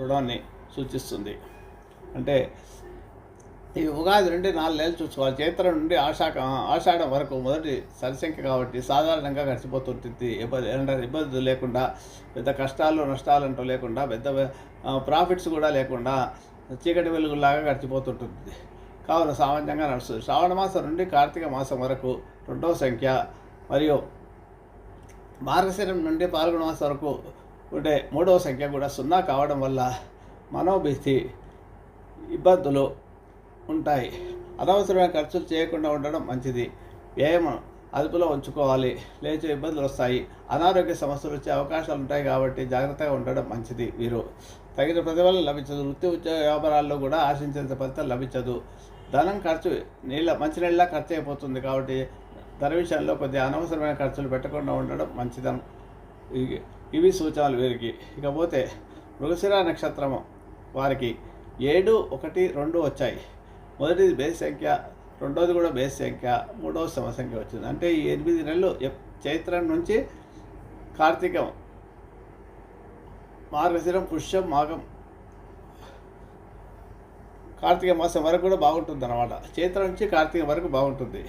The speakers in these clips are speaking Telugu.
రుణాన్ని సూచిస్తుంది. అంటే ఈ ఉగాది నుండి నాలుగు నెలలు చూసుకోవాలి. చైత్ర నుండి ఆషాఢ ఆషాఢం వరకు మొదటి సరిసంఖ్య కాబట్టి సాధారణంగా గడిచిపోతుంటుంది. ఇబ్బంది ఇబ్బందులు లేకుండా పెద్ద కష్టాలు నష్టాలు అంటూ లేకుండా పెద్ద ప్రాఫిట్స్ కూడా లేకుండా చీకటి వెలుగులాగా గడిచిపోతుంటుంది. కావున సామాన్యంగా నడుస్తుంది. శ్రావణ మాసం నుండి కార్తీక మాసం వరకు రెండవ సంఖ్య మరియు మార్గశిరం నుండి పాల్గొన మాసం వరకు ఉండే మూడవ సంఖ్య కూడా సున్నా కావడం వల్ల మనోభీతి ఇబ్బందులు ఉంటాయి. అనవసరమైన ఖర్చులు చేయకుండా ఉండడం మంచిది. వ్యయం అదుపులో ఉంచుకోవాలి. లేచే ఇబ్బందులు వస్తాయి. అనారోగ్య సమస్యలు వచ్చే అవకాశాలు ఉంటాయి కాబట్టి జాగ్రత్తగా ఉండడం మంచిది వీరు. తగిన ప్రతిఫలం లభించదు. వృత్తి ఉద్యోగ వ్యాపారాల్లో కూడా ఆశించేంత ఫలితం లభించదు. ధనం ఖర్చు నీళ్ళ మంచినీళ్ళ ఖర్చు అయిపోతుంది కాబట్టి ధర విషయంలో కొద్దిగా అనవసరమైన ఖర్చులు పెట్టకుండా ఉండడం మంచిదనం ఇవి- సూచనలు వీరికి. ఇకపోతే మృగశిర నక్షత్రము వారికి ఏడు ఒకటి రెండు వచ్చాయి. మొదటిది బేస్ సంఖ్య రెండోది కూడా బేస్ సంఖ్య మూడవ సమ సంఖ్య వచ్చింది. అంటే ఈ ఎనిమిది నెలలు ఎప్- చైత్రం నుంచి కార్తీకం మార్గశిరం పుష్యం మాఘం కార్తీక మాసం వరకు కూడా బాగుంటుంది అనమాట చైత్ర నుంచి కార్తీక వరకు బాగుంటుంది.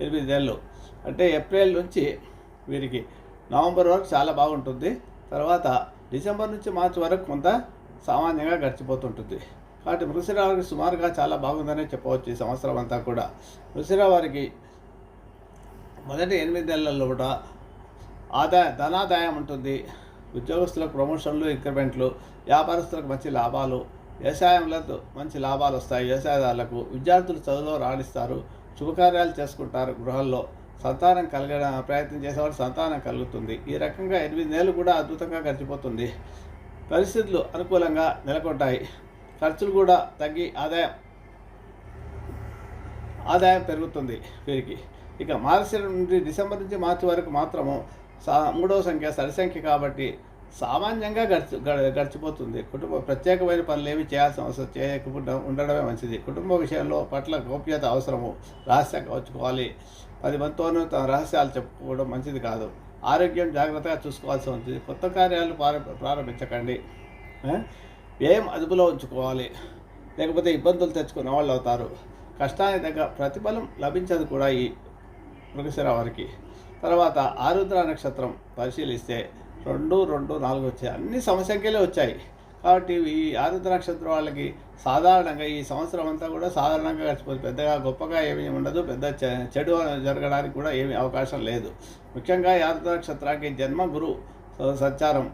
ఎనిమిది నెలలు. అంటే ఏప్రిల్ నుంచి వీరికి నవంబర్ వరకు చాలా బాగుంటుంది. తర్వాత డిసెంబర్ నుంచి మార్చి వరకు కొంత సామాన్యంగా గడిచిపోతుంటుంది. కాబట్టి మృగశిర వారికి సుమారుగా చాలా బాగుందనే చెప్పవచ్చు ఈ సంవత్సరం అంతా కూడా. మృగశిర వారికి మొదటి ఎనిమిది నెలల్లో కూడా ఆదాయ ధనాదాయం ఉంటుంది. ఉద్యోగస్తులకు ప్రమోషన్లు ఇంక్రిమెంట్లు వ్యాపారస్తులకు మంచి లాభాలు వ్యవసాయంలో మంచి లాభాలు వస్తాయి. వ్యవసాయదారులకు విద్యార్థులు చదువులో రాణిస్తారు. శుభకార్యాలు చేసుకుంటారు గృహాల్లో సంతానం కలగడం ప్రయత్నం చేసేవాడు సంతానం కలుగుతుంది. ఈ రకంగా ఎనిమిది నెలలు కూడా అద్భుతంగా గడిచిపోతుంది. పరిస్థితులు అనుకూలంగా నెలకొంటాయి. ఖర్చులు కూడా తగ్గి ఆదాయం ఆదాయం పెరుగుతుంది వీరికి. ఇక మార్చి నుండి డిసెంబర్ నుంచి మార్చి వరకు మాత్రము సా మూడవ సంఖ్య సరి సంఖ్య కాబట్టి సామాన్యంగా గడిచి గ- గడిచిపోతుంది. కుటుంబ ప్రత్యేకమైన పనులు ఏమి చేయాల్సిన అవసరం చేయకుండా ఉండడమే మంచిది. కుటుంబ విషయంలో పట్ల గోప్యత అవసరము. రహస్యంగా ఉంచుకోవాలి పది మందితోనూ తన రహస్యాలు చెప్పుకోవడం మంచిది కాదు. ఆరోగ్యం జాగ్రత్తగా చూసుకోవాల్సి ఉంటుంది. కొత్త కార్యాలు ప్రారంభ ప్రారంభించకండి. వ్యయం అదుపులో ఉంచుకోవాలి. లేకపోతే ఇబ్బందులు తెచ్చుకునే వాళ్ళు అవుతారు. కష్టానికి తగ్గ ప్రతిఫలం లభించదు కూడా ఈ మృగశిర వారికి. తర్వాత ఆరుద్ర నక్షత్రం పరిశీలిస్తే రెండు రెండు నాలుగు వచ్చాయి. అన్ని సమసంఖ్యలే వచ్చాయి. కాబట్టి ఈ ఆరుద్ర నక్షత్రం వాళ్ళకి సాధారణంగా ఈ సంవత్సరం అంతా కూడా సాధారణంగా గడిచిపోతుంది పెద్దగా గొప్పగా ఏమీ ఉండదు. పెద్ద చె- చెడు జరగడానికి కూడా ఏమీ అవకాశం లేదు. ముఖ్యంగా ఈ ఆరుద్ర నక్షత్రానికి జన్మ గురు సంచారం.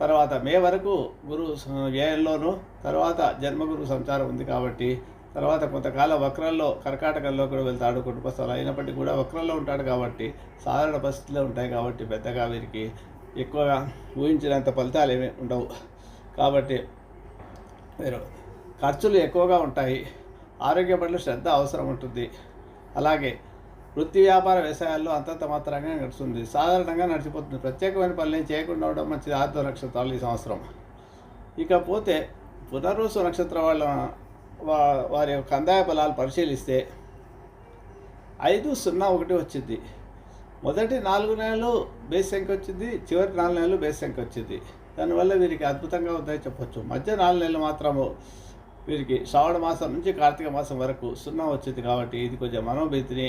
తర్వాత మే వరకు గురు వ్యయంలోను తర్వాత జన్మగురు సంచారం ఉంది కాబట్టి తర్వాత కొంతకాలం వక్రంలో కర్కాటకంలో కూడా వెళ్తాడు కుటుంబస్థలు అయినప్పటికీ కూడా వక్రంలో ఉంటాడు కాబట్టి సాధారణ పరిస్థితుల్లో ఉంటాయి కాబట్టి పెద్దగా వీరికి ఎక్కువగా ఊహించినంత ఫలితాలు ఏమీ ఉండవు. కాబట్టి మీరు ఖర్చులు ఎక్కువగా ఉంటాయి. ఆరోగ్య పట్ల శ్రద్ధ అవసరం ఉంటుంది. అలాగే వృత్తి వ్యాపార వ్యవసాయాల్లో అంతంత మాత్రంగా నడుస్తుంది. సాధారణంగా నడిచిపోతుంది. ప్రత్యేకమైన పనులు చేయకుండా ఉండడం మంచిది. ఆర్థిక నక్షత్రాలు ఈ సంవత్సరం. ఇకపోతే పునర్వసు నక్షత్రం వాళ్ళ వారి యొక్క కందాయ ఫలాలు పరిశీలిస్తే ఐదు సున్నా ఒకటి వచ్చింది. మొదటి నాలుగు నెలలు బేస్ సంఖ్య వచ్చింది చివరి నాలుగు నెలలు బేస్ సంఖ్య వచ్చింది. దానివల్ల వీరికి అద్భుతంగా ఉందని చెప్పొచ్చు. మధ్య నాలుగు నెలలు మాత్రము వీరికి శ్రావణ మాసం నుంచి కార్తీక మాసం వరకు సున్నా వచ్చింది కాబట్టి ఇది కొంచెం మనోభీతిని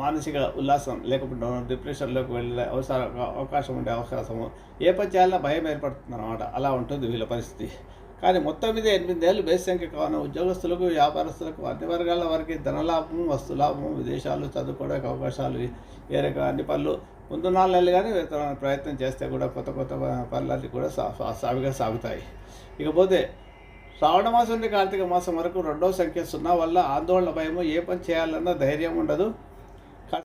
మానసిక ఉల్లాసం లేకుండా డిప్రెషన్లోకి వెళ్ళే అవసరం అవకాశం ఉండే అవకాశము ఏ పని చేయాలన్నా భయం ఏర్పడుతుంది అనమాట అలా ఉంటుంది వీళ్ళ పరిస్థితి. కానీ మొత్తం మీద ఎనిమిది ఏళ్ళు బేస్ సంఖ్య కావున ఉద్యోగస్తులకు వ్యాపారస్తులకు అన్ని వర్గాల వారికి ధనలాభం వస్తులాభం విదేశాలు చదువుకోవడానికి అవకాశాలు ఏ రకం అన్ని పనులు. ముందు నాలుగు నెలలు కానీ ప్రయత్నం చేస్తే కూడా కొత్త కొత్త పనులన్నీ కూడా సా సావిగా సాగుతాయి. ఇకపోతే శ్రావణ మాసం నుండి కార్తీక మాసం వరకు రెండో సంఖ్య సున్నా వల్ల ఆందోళన భయము ఏ పని చేయాలన్నా ధైర్యం ఉండదు.